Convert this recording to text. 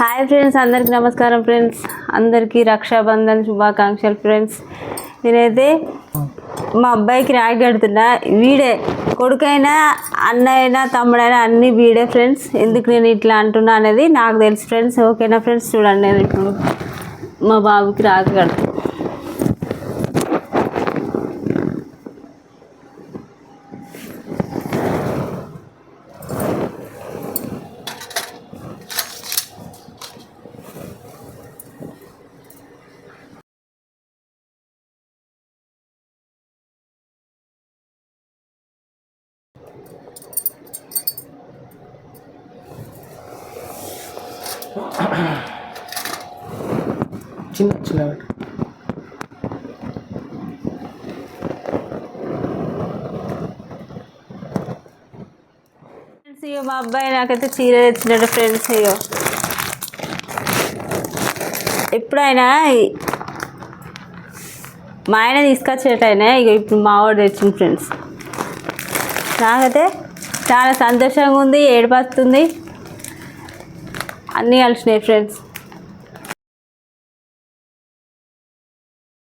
Hi friends అందరికీ నమస్కారం friends. అందరికీ రక్షాబంధన్ శుభాకాంక్షలు ఫ్రెండ్స్. నేనైతే మా అబ్బాయికి రాగి కడుతున్నా. వీడే కొడుకైనా అన్నైనా తమ్ముడైనా అన్ని వీడే ఫ్రెండ్స్. ఎందుకు నేను ఇట్లా అంటున్నా అనేది నాకు తెలుసు ఫ్రెండ్స్. ఓకేనా ఫ్రెండ్స్? చూడండి నేను ఇప్పుడు మా బాబుకి రాగి కడుతున్నా. చిన్న చిన్న. అయ్యో ఫ్రెండ్స్ మా అబ్బాయి నాకైతే చీర తెచ్చినాడు ఫ్రెండ్స్ అయ్యో ఎప్పుడైనా మా ఆయన తీసుకొచ్చేటైనా ఇక ఇప్పుడు మా వాడు తెచ్చింది ఫ్రెండ్స్ నాకైతే చాలా సంతోషంగా ఉంది ఏడుపస్తుంది అన్నీ కలిసినాయి ఫ్రెండ్స్